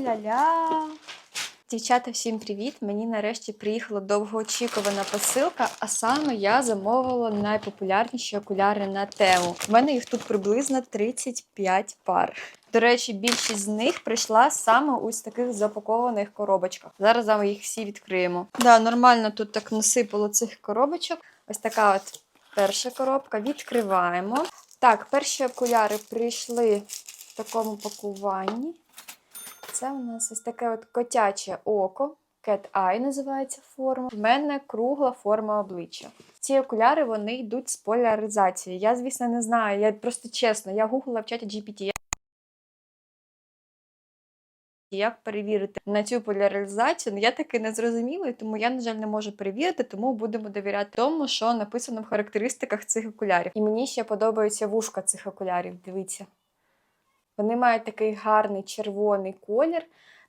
Уля-ля! Дівчата, всім привіт! Мені нарешті приїхала довгоочікувана посилка, а саме я замовила найпопулярніші окуляри на тему. У мене їх тут приблизно 35 пар. До речі, більшість з них прийшла саме ось таких запакованих коробочках. Зараз ми їх всі відкриємо. Да, нормально тут так насипало цих коробочок. Ось така от перша коробка. Відкриваємо. Так, перші окуляри прийшли в такому пакуванні. Це у нас ось таке от котяче око. Cat Eye називається форма. В мене кругла форма обличчя. Ці окуляри вони йдуть з поляризацією. Я, звісно, не знаю. Я просто чесно, я гуглила в чаті GPT. Як перевірити на цю поляризацію? Ну, я таки не зрозуміла, тому я, на жаль, не можу перевірити, тому будемо довіряти тому, що написано в характеристиках цих окулярів. І мені ще подобаються вушка цих окулярів. Дивіться. Вони мають такий гарний червоний колір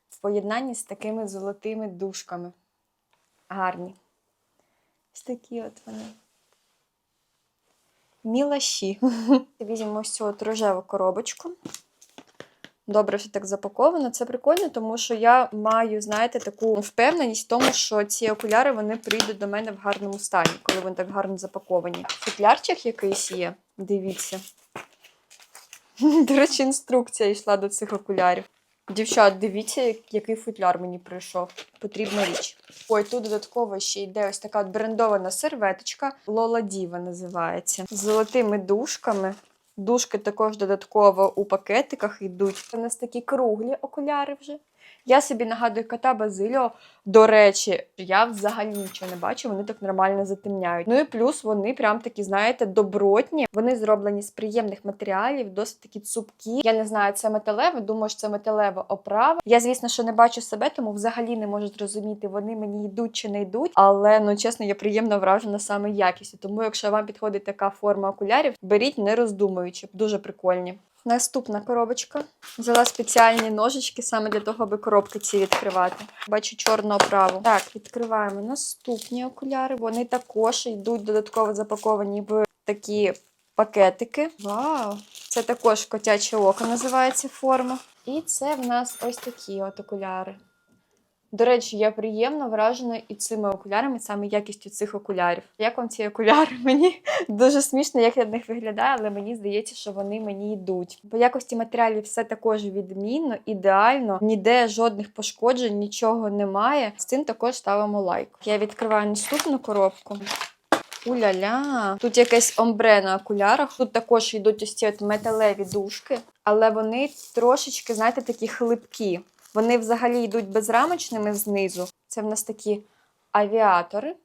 в поєднанні з такими золотими дужками. Гарні. Ось такі от вони. Мілаші. Візьмемо ось цю от рожеву коробочку. Добре, все так запаковано. Це прикольно, тому що я маю, знаєте, таку впевненість в тому, що ці окуляри вони прийдуть до мене в гарному стані, коли вони так гарно запаковані. Футлярчик якийсь є. Дивіться. До речі, інструкція йшла до цих окулярів. Дівчат, дивіться, який футляр мені прийшов. Потрібна річ. Ой, тут додатково ще йде ось така брендована серветочка. Лола Діва називається. З золотими дужками. Дужки також додатково у пакетиках йдуть. У нас такі круглі окуляри вже. Я собі нагадую кота Базиліо. До речі, я взагалі нічого не бачу, вони так нормально затемняють. Ну і плюс вони прям такі, знаєте, добротні. Вони зроблені з приємних матеріалів, досить такі цупкі. Я не знаю, це металеве, думаю, що це металева оправа. Я, звісно, що не бачу себе, тому взагалі не можу зрозуміти, вони мені йдуть чи не йдуть. Але ну чесно, я приємно вражена саме якістю. Тому, якщо вам підходить така форма окулярів, беріть не роздумуючи, дуже прикольні. Наступна коробочка. Взяла спеціальні ножички саме для того, аби коробки ці відкривати. Бачу чорну оправу. Так, відкриваємо наступні окуляри. Вони також йдуть додатково запаковані в такі пакетики. Вау! Це також котяче око називається форма. І це в нас ось такі от окуляри. До речі, я приємно вражена і цими окулярами, саме якістю цих окулярів. Як вам ці окуляри? Мені дуже смішно, як я в них виглядаю, але мені здається, що вони мені йдуть. По якості матеріалів все також відмінно, ідеально, ніде жодних пошкоджень, нічого немає. З цим також ставимо лайк. Я відкриваю наступну коробку. Уля-ля. Тут якесь омбре на окулярах. Тут також йдуть ось ці от металеві дужки, але вони трошечки, знаєте, такі хлипкі. Вони взагалі йдуть безрамочними знизу. Це в нас такі авіатори.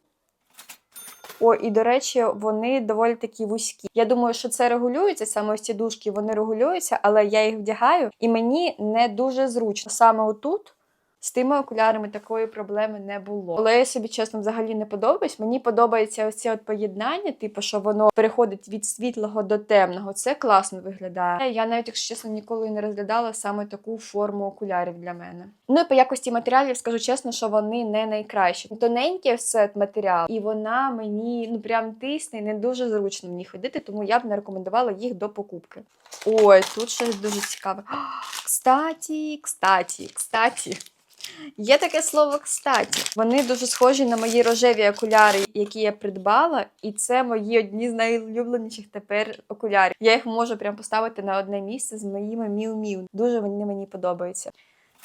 О, і до речі, вони доволі такі вузькі. Я думаю, що це регулюється, саме ось ці дужки вони регулюються, але я їх вдягаю, і мені не дуже зручно. Саме отут з тими окулярами такої проблеми не було. Але я собі чесно взагалі не подобаюсь. Мені подобається ось це от поєднання, типу, що воно переходить від світлого до темного. Це класно виглядає. Я навіть, якщо чесно, ніколи не розглядала саме таку форму окулярів для мене. Ну і по якості матеріалів скажу чесно, що вони не найкращі. Тоненький все матеріал, і вона мені ну прям тисне, і не дуже зручно мені ходити, тому я б не рекомендувала їх до покупки. Ой, тут щось дуже цікаве. Кстаті, кстаті, кстаті. Є таке слово кстаті. Вони дуже схожі на мої рожеві окуляри, які я придбала, і це мої одні з найулюбленіших тепер окулярів. Я їх можу прям поставити на одне місце з моїми міу-міу. Дуже вони мені подобаються.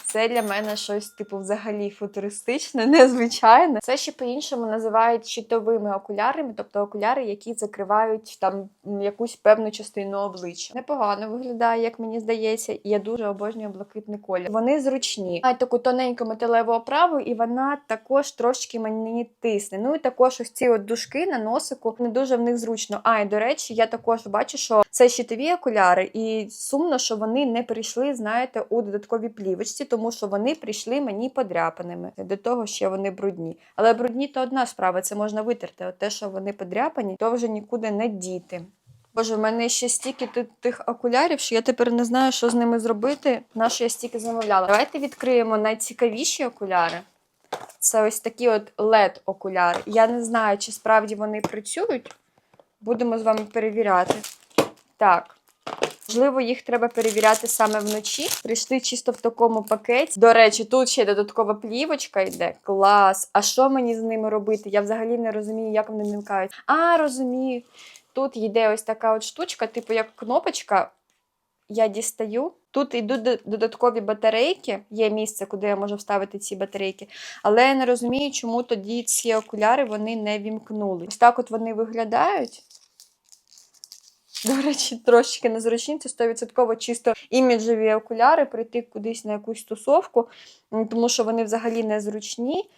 Це для мене щось типу взагалі футуристичне, незвичайне. Це ще по-іншому називають щитовими окулярами, тобто окуляри, які закривають там якусь певну частину обличчя. Непогано виглядає, як мені здається, я дуже обожнюю блакитний колір. Вони зручні, мають таку тоненьку металеву оправу, і вона також трошки мені тисне. Ну і також ось ці от дужки на носику не дуже в них зручно. А і до речі, я також бачу, що це щитові окуляри, і сумно, що вони не прийшли, знаєте, у додатковій плівочці, тому що вони прийшли мені подряпаними. До того ще вони брудні. Але брудні то одна справа, це можна витерти. От те, що вони подряпані, то вже нікуди не діти. Боже, в мене ще стільки тих окулярів, що я тепер не знаю, що з ними зробити. На що я стільки замовляла. Давайте відкриємо найцікавіші окуляри. Це ось такі от led окуляри. Я не знаю, чи справді вони працюють. Будемо з вами перевіряти. Так, Можливо, їх треба перевіряти саме вночі. Прийшли чисто в такому пакеті. До речі, тут ще додаткова плівочка йде. Клас. А що мені з ними робити? Я взагалі не розумію, як вони вмикають. А, розумію. Тут йде ось така от штучка, типу як кнопочка. Я дістаю. Тут йдуть додаткові батарейки, є місце, куди я можу вставити ці батарейки. Але я не розумію, чому тоді ці окуляри вони не вімкнули. Ось так от вони виглядають. До речі, трошечки незручні, це 100% чисто іміджеві окуляри, прийти кудись на якусь тусовку, тому що вони взагалі незручні.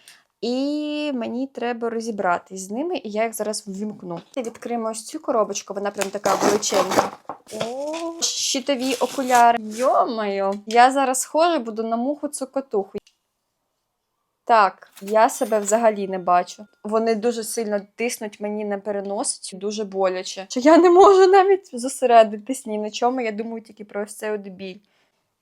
І мені треба розібратись з ними, і я їх зараз ввімкну. Відкриємо ось цю коробочку, вона прям така величенька. О, щитові окуляри. Йо-моє, я зараз схожа буду на муху цокотуху. Так, я себе взагалі не бачу. Вони дуже сильно тиснуть мені на переносицю, дуже боляче. Що я не можу навіть зосередитись ні на чому. Я думаю тільки про ось цей біль.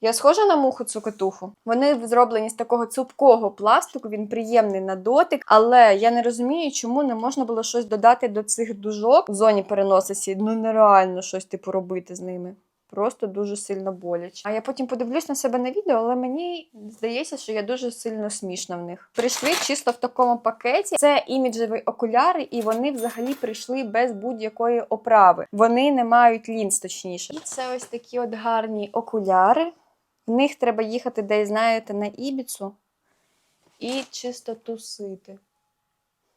Я схожа на муху цукотуху. Вони зроблені з такого цупкого пластику, він приємний на дотик, але я не розумію, чому не можна було щось додати до цих дужок в зоні переносиці. Ну нереально щось типу робити з ними. Просто дуже сильно боляче. А я потім подивлюсь на себе на відео, але мені здається, що я дуже сильно смішна в них. Прийшли чисто в такому пакеті. Це іміджеві окуляри, і вони взагалі прийшли без будь-якої оправи. Вони не мають лінз, точніше. І це ось такі от гарні окуляри. В них треба їхати десь, знаєте, на Ібіцу і чисто тусити.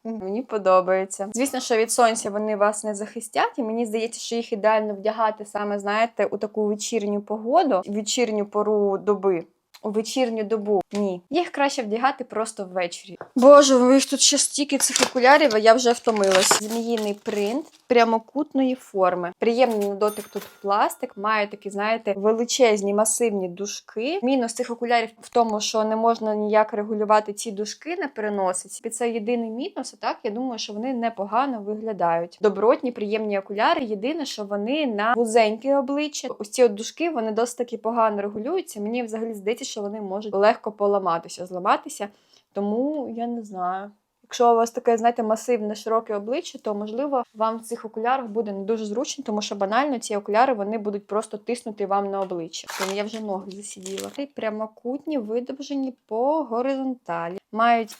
Мені подобається. Звісно, що від сонця вони вас не захистять, і мені здається, що їх ідеально вдягати саме, знаєте, у таку вечірню погоду, вечірню пору доби. У вечірню добу ні. Їх краще вдягати просто ввечері. Боже, у їх тут ще стільки цих окулярів, а я вже втомилась. Зміїний принт прямокутної форми. Приємний на дотик тут пластик, має такі, знаєте, величезні масивні дужки. Мінус цих окулярів в тому, що не можна ніяк регулювати ці дужки на переносиці. І це єдиний мінус. А так я думаю, що вони непогано виглядають. Добротні, приємні окуляри. Єдине, що вони на вузеньке обличчя. Ось ці от дужки вони досить таки погано регулюються. Мені взагалі здається, що вони можуть легко поламатися, зламатися. Тому я не знаю. Якщо у вас таке, знаєте, масивне широке обличчя, то можливо вам в цих окулярах буде не дуже зручно, тому що банально ці окуляри вони будуть просто тиснути вам на обличчя. Тому я вже ноги засиділа. І прямокутні, видовжені по горизонталі. Мають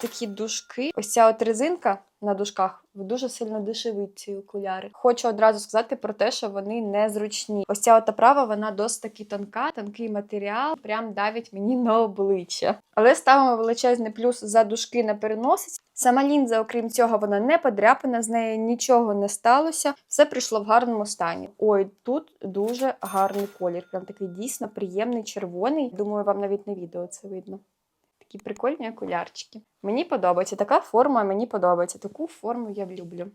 такі дужки. Ось ця от резинка на дужках дуже сильно дешевить ці окуляри. Хочу одразу сказати про те, що вони незручні. Ось ця от оправа, вона досить таки тонка, тонкий матеріал, прям давить мені на обличчя. Але ставимо величезний плюс за дужки на переносиць. Сама лінза, окрім цього, вона не подряпана, з нею нічого не сталося. Все прийшло в гарному стані. Ой, тут дуже гарний колір. Прям такий дійсно приємний червоний. Думаю, вам навіть на відео це видно. Такі прикольні окулярчики. Мені подобається така форма, мені подобається. Таку форму я люблю.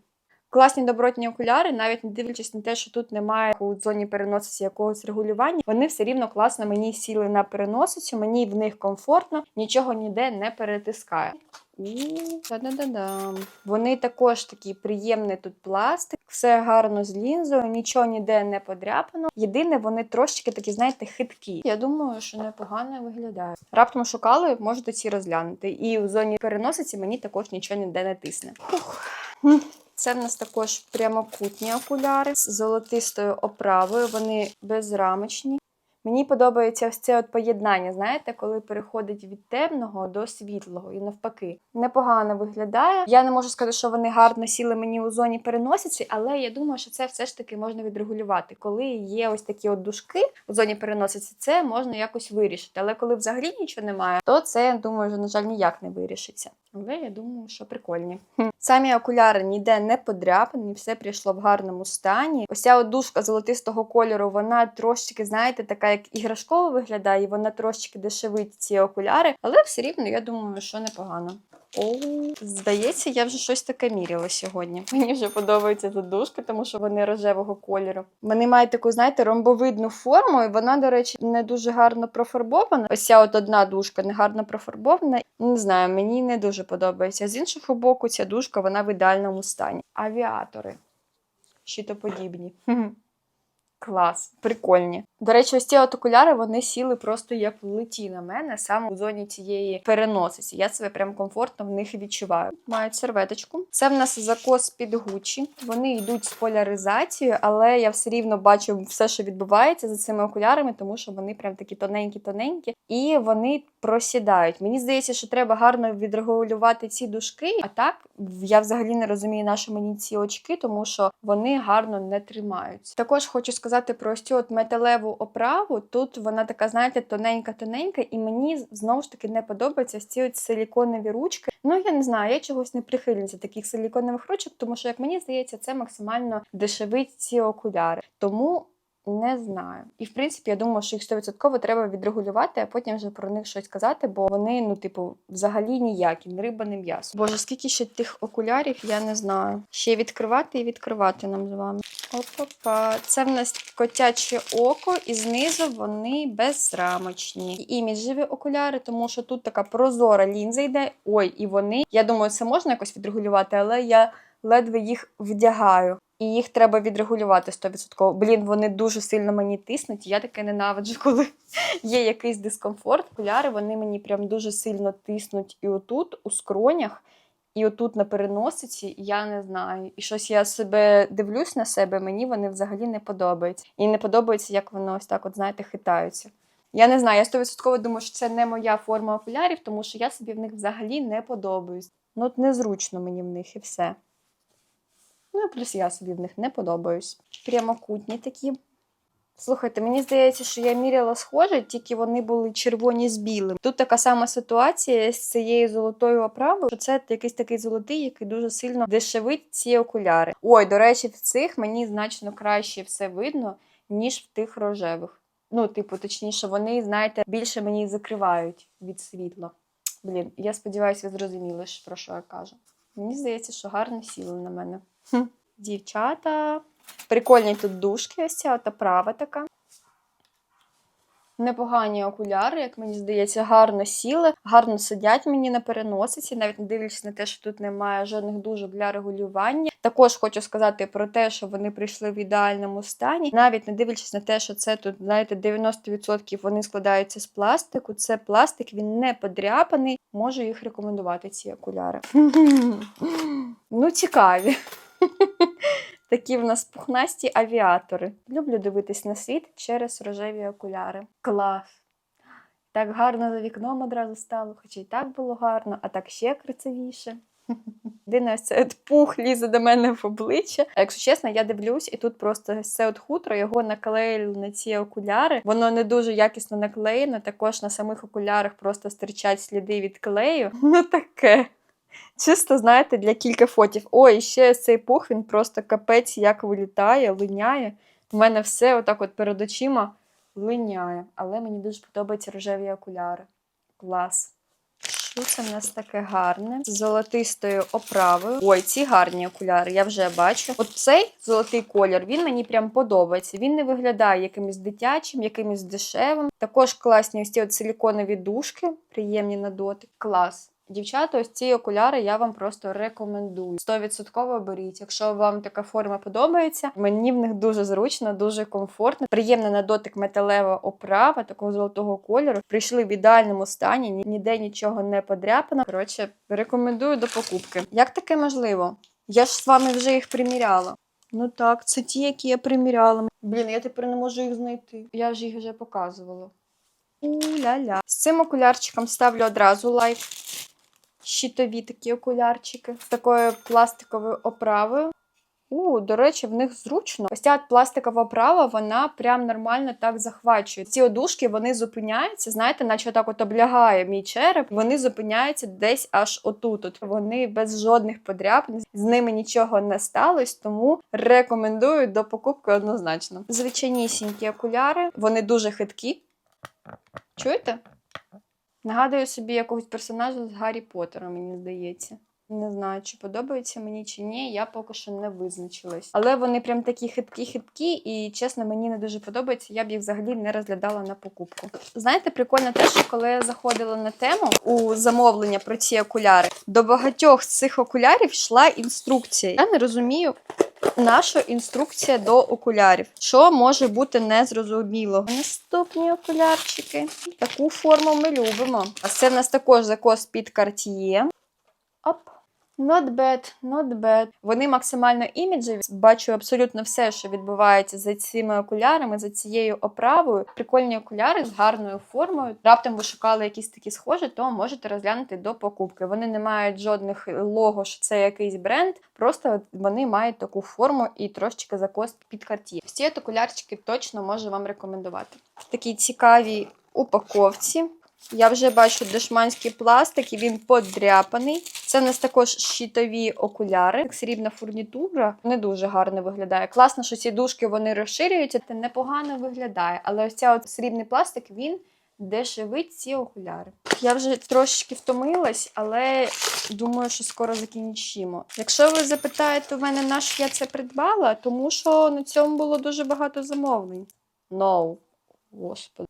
Класні добротні окуляри, навіть не дивлячись на те, що тут немає у зоні переносиці якогось регулювання, вони все рівно класно мені сіли на переносицю, мені в них комфортно, нічого ніде не перетискає. І. Вони також такі приємний тут пластик, все гарно з лінзою, нічого ніде не подряпано. Єдине, вони трошечки такі, знаєте, хиткі. Я думаю, що непогано виглядає. Раптом шукали, можете ці розглянути. І в зоні переносиці мені також нічого ніде не тисне. Фух. Це в нас також прямокутні окуляри з золотистою оправою. Вони безрамочні. Мені подобається ось це от поєднання, знаєте, коли переходить від темного до світлого і навпаки. Непогано виглядає. Я не можу сказати, що вони гарно сіли мені у зоні переносиці, але я думаю, що це все ж таки можна відрегулювати. Коли є ось такі от дужки у зоні переносиці, це можна якось вирішити. Але коли взагалі нічого немає, то це, я думаю, що, на жаль, ніяк не вирішиться. Але я думаю, що прикольні. Самі окуляри ніде не подряпані, все прийшло в гарному стані. Ця от золотистого кольору, вона трошечки, знаєте, така як іграшкова виглядає, вона трошечки дешевить ці окуляри, але все рівно, я думаю, що непогано. О, здається, я вже щось таке міряла сьогодні. Мені вже подобається ця дужка, тому що вони рожевого кольору. Вони мають таку, знаєте, ромбовидну форму, і вона, до речі, не дуже гарно профарбована. Ось ця от одна дужка не гарно профарбована. Не знаю, мені не дуже подобається. З іншого боку, ця дужка вона в ідеальному стані. Авіатори щитоподібні. Клас, прикольні. До речі, ось ці от окуляри вони сіли просто як влеті на мене саме у зоні цієї переносиці. Я себе прям комфортно в них відчуваю. Мають серветочку. Це в нас закос під гучі. Вони йдуть з поляризацією, але я все рівно бачу все, що відбувається за цими окулярами, тому що вони прям такі тоненькі-тоненькі, і вони просідають. Мені здається, що треба гарно відрегулювати ці дужки. А так я взагалі не розумію, на що мені ці очки, тому що вони гарно не тримаються. Також хочу сказати про ось цю от металеву оправу. Тут вона така, знаєте, тоненька-тоненька, і мені знову ж таки не подобаються ці от силіконові ручки. Ну я не знаю, я чогось не прихильниця таких силіконових ручок, тому що, як мені здається, це максимально дешевить ці окуляри. Тому. Не знаю. І в принципі, я думаю, що їх 100% треба відрегулювати, а потім вже про них щось казати, бо вони, ну, типу, взагалі ніякі, не риба, не м'ясо. Боже, скільки ще тих окулярів, я не знаю. Ще відкривати і відкривати нам з вами. Опа-па. Це в нас котяче око, і знизу вони безрамочні. І іміджеві окуляри, тому що тут така прозора лінза йде. Ой, і вони. Я думаю, це можна якось відрегулювати, але я ледве їх вдягаю. І їх треба відрегулювати 100%. Блін, вони дуже сильно мені тиснуть. Я таке ненавиджу, коли є якийсь дискомфорт. Окуляри вони мені прям дуже сильно тиснуть і отут, у скронях, і отут на переносиці. Я не знаю. І щось я себе дивлюсь на себе, мені вони взагалі не подобаються. І не подобається, як вони ось так, от знаєте, хитаються. Я не знаю, я 100% думаю, що це не моя форма окулярів, тому що я собі в них взагалі не подобаюсь. Ну, от незручно мені в них і все. Ну і плюс я собі в них не подобаюсь. Прямокутні такі. Слухайте, мені здається, що я міряла схоже, тільки вони були червоні з білим. Тут така сама ситуація з цією золотою оправою, що це якийсь такий золотий, який дуже сильно дешевить ці окуляри. Ой, до речі, в цих мені значно краще все видно, ніж в тих рожевих. Ну, типу, точніше, вони, знаєте, більше мені закривають від світла. Блін, я сподіваюся, ви зрозуміли, про що я кажу. Мені здається, що гарно сіли на мене. Дівчата. Прикольні тут дужки, ось ця та права така. Непогані окуляри, як мені здається, гарно сіли, гарно сидять мені на переносиці, навіть не дивлячись на те, що тут немає жодних дужок для регулювання. Також хочу сказати про те, що вони прийшли в ідеальному стані, навіть не дивлячись на те, що це тут, знаєте, 90% вони складаються з пластику. Це пластик, він не подряпаний. Можу їх рекомендувати, ці окуляри. Ну, цікаві. Такі в нас пухнасті авіатори. Люблю дивитись на світ через рожеві окуляри. Клас! Так гарно за вікном одразу стало, хоча й так було гарно, а так ще красивіше. Єдине, це пух лізе до мене в обличчя. А якщо чесно, я дивлюсь, і тут просто це от хутро, його наклеїли на ці окуляри. Воно не дуже якісно наклеєно. Також на самих окулярах просто стирчать сліди від клею. Ну таке. Чисто, знаєте, для кілька фотів. Ой, ще ось цей пух, він просто капець як вилітає, линяє. У мене все отак от перед очима линяє. Але мені дуже подобаються рожеві окуляри. Клас. Що це в нас таке гарне? З золотистою оправою. Ой, ці гарні окуляри, я вже бачу. От цей золотий колір, він мені прям подобається. Він не виглядає якимось дитячим, якимось дешевим. Також класні ось ці от силіконові дужки, приємні на дотик. Клас. Дівчата, ось ці окуляри я вам просто рекомендую. 100% беріть. Якщо вам така форма подобається, мені в них дуже зручно, дуже комфортно. Приємна на дотик металева оправа такого золотого кольору. Прийшли в ідеальному стані, ніде нічого не подряпано. Коротше, рекомендую до покупки. Як таке можливо? Я ж з вами вже їх приміряла. Ну так, це ті, які я приміряла. Блін, я тепер не можу їх знайти. Я ж їх вже показувала. У-ля-ля. З цим окулярчиком ставлю одразу лайк. Щитові такі окулярчики з такою пластиковою оправою. У, до речі, в них зручно. Ось ця пластикова оправа, вона прям нормально так захвачує. Ці одушки вони зупиняються, знаєте, наче так от облягає мій череп. Вони зупиняються десь аж отут. От вони без жодних подряпин, з ними нічого не сталося, тому рекомендую до покупки однозначно. Звичайнісінькі окуляри, вони дуже хиткі. Чуєте? Нагадую собі якогось персонажа з Гаррі Поттера, мені здається. Не знаю, чи подобається мені чи ні, я поки що не визначилась. Але вони прям такі хиткі-хиткі, і чесно, мені не дуже подобається. Я б їх взагалі не розглядала на покупку. Знаєте, прикольно те, що коли я заходила на тему у замовлення про ці окуляри, до багатьох з цих окулярів йшла інструкція. Я не розумію, Наша інструкція до окулярів. Що може бути незрозуміло? Наступні окулярчики. Таку форму ми любимо. А це в нас також закос під картіє. Оп. Not bad, not bad. Вони максимально іміджеві. Бачу абсолютно все, що відбувається за цими окулярами, за цією оправою. Прикольні окуляри з гарною формою. Раптом ви шукали якісь такі схожі, то можете розглянути до покупки. Вони не мають жодних лого, що це якийсь бренд. Просто вони мають таку форму і трошечки закос під карті. От окулярчики точно можу вам рекомендувати. В такій цікавій упаковці. Я вже бачу дешманський пластик, і він подряпаний. Це в нас також щитові окуляри, як срібна фурнітура. Не дуже гарно виглядає. Класно, що ці дужки вони розширюються, це непогано виглядає. Але ось ця от срібний пластик він дешевить ці окуляри. Я вже трошечки втомилась, але думаю, що скоро закінчимо. Якщо ви запитаєте у мене, на що я це придбала, тому що на цьому було дуже багато замовлень. No. Господи.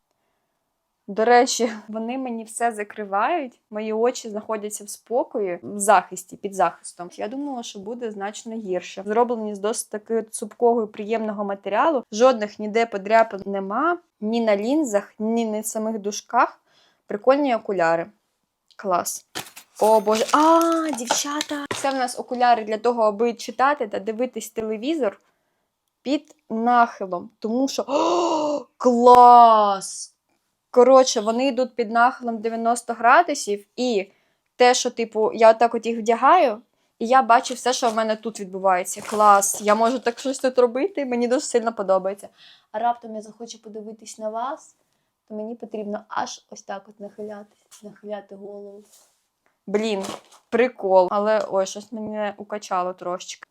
До речі, вони мені все закривають, мої очі знаходяться в спокої, в захисті, під захистом. Я думала, що буде значно гірше. Зроблені з досить таки цупкого і приємного матеріалу. Жодних ніде подряпин нема, ні на лінзах, ні на самих дужках. Прикольні окуляри. Клас. О боже. А, дівчата! Це в нас окуляри для того, аби читати та дивитись телевізор під нахилом. Тому що. О, клас! Коротше, вони йдуть під нахилом 90 градусів, і те, що, типу, я отак от їх вдягаю, і я бачу все, що в мене тут відбувається. Клас! Я можу так щось тут робити, мені дуже сильно подобається. А раптом я захочу подивитись на вас, то мені потрібно аж ось так от нахилятись, нахиляти голову. Блін, прикол. Але ой, щось мене укачало трошечки.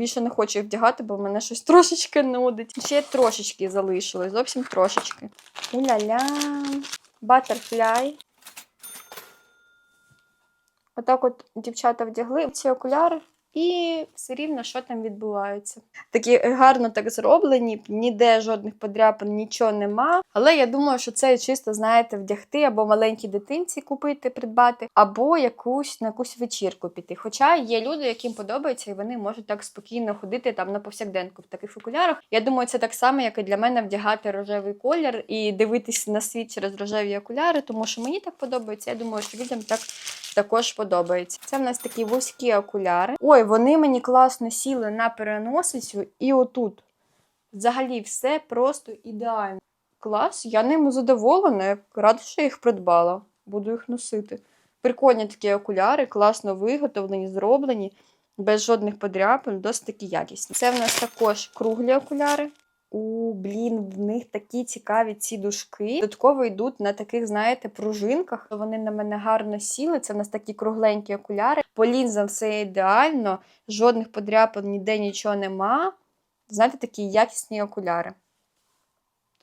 Більше не хочу їх вдягати, бо мене щось трошечки нудить. Ще трошечки залишилось, зовсім трошечки. Уля-ля. Батерфляй. Отак от дівчата вдягли ці окуляри, і все рівно, що там відбувається. Такі гарно так зроблені, ніде жодних подряпин, нічого нема. Але я думаю, що це чисто, знаєте, вдягти або маленькій дитинці купити, придбати, або якусь на якусь вечірку піти. Хоча є люди, яким подобається, і вони можуть так спокійно ходити там на повсякденку в таких окулярах. Я думаю, це так само, як і для мене вдягати рожевий колір і дивитись на світ через рожеві окуляри, тому що мені так подобається. Я думаю, що людям так також подобається. Це в нас такі вузькі окуляри. Ой, вони мені класно сіли на переносицю і отут. Взагалі, все просто ідеально. Клас, я ними задоволена, я рада, що їх придбала. Буду їх носити. Прикольні такі окуляри, класно виготовлені, зроблені, без жодних подряпин, досить такі якісні. Це в нас також круглі окуляри. У, блін, в них такі цікаві ці дужки. Додатково йдуть на таких, знаєте, пружинках. Вони на мене гарно сіли. Це в нас такі кругленькі окуляри. По лінзам все ідеально, жодних подряпин ніде нічого нема. Знаєте, такі якісні окуляри.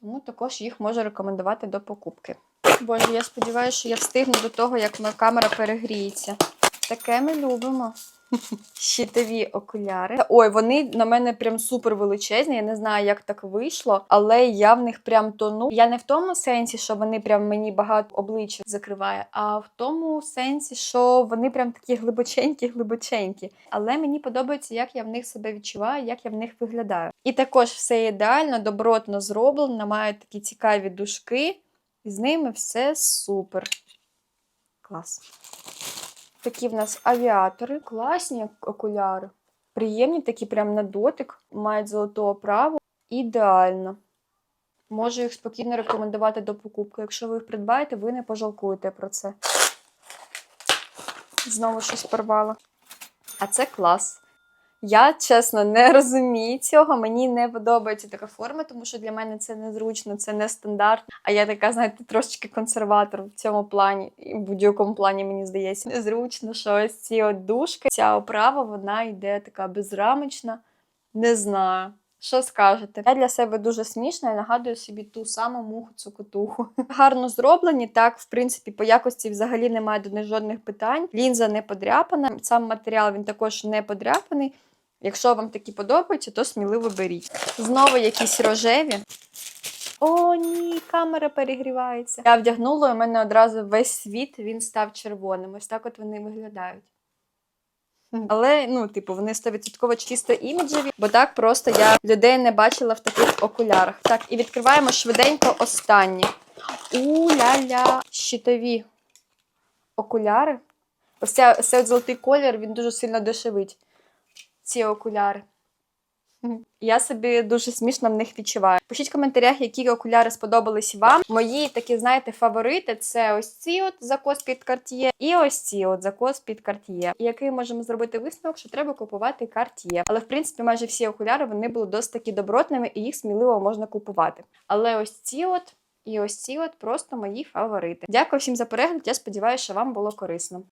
Тому також їх можу рекомендувати до покупки. Боже, я сподіваюся, що я встигну до того, як моя камера перегріється. Таке ми любимо. Щитові окуляри. Ой, вони на мене прям супер величезні. Я не знаю, як так вийшло, але я в них прям тону. Я не в тому сенсі, що вони прям мені багато обличчя закриває, а в тому сенсі, що вони прям такі глибоченькі, глибоченькі. Але мені подобається, як я в них себе відчуваю, як я в них виглядаю. І також все ідеально, добротно зроблено, мають такі цікаві дужки, і з ними все супер. Клас. Такі в нас авіатори, класні окуляри. Приємні, такі прям на дотик, мають золоту оправу. Ідеально. Можу їх спокійно рекомендувати до покупки. Якщо ви їх придбаєте, ви не пожалкуєте про це. Знову щось порвала. А це клас. Я, чесно, не розумію цього. Мені не подобається така форма, тому що для мене це незручно, це не стандарт. А я така, знаєте, трошечки консерватор в цьому плані, і в будь-якому плані, мені здається, незручно, що ось ці от дужки, ця оправа, вона йде така безрамочна. Не знаю. Що скажете? Я для себе дуже смішна і нагадую собі ту саму муху цукотуху. Гарно зроблені, так, в принципі, по якості взагалі немає до них жодних питань. Лінза не подряпана, сам матеріал він також не подряпаний. Якщо вам такі подобаються, то сміливо беріть. Знову якісь рожеві. О, ні, камера перегрівається. Я вдягнула, і у мене одразу весь світ він став червоним. Ось так от вони виглядають. Але ну, типу, вони 100% чисто іміджеві, бо так просто я людей не бачила в таких окулярах. Так, і відкриваємо швиденько останні. У-ля-ля, щитові окуляри. Ось цей золотий колір, він дуже сильно дешевить. Ці окуляри. Я собі дуже смішно в них відчуваю. Пишіть в коментарях, які окуляри сподобались вам. Мої такі, знаєте, фаворити це ось ці от закос під Cartier і ось ці от закос під Cartier. І який можемо зробити висновок, що треба купувати Cartier. Але в принципі майже всі окуляри вони були досить таки добротними і їх сміливо можна купувати. Але ось ці от і ось ці от просто мої фаворити. Дякую всім за перегляд. Я сподіваюся, що вам було корисно.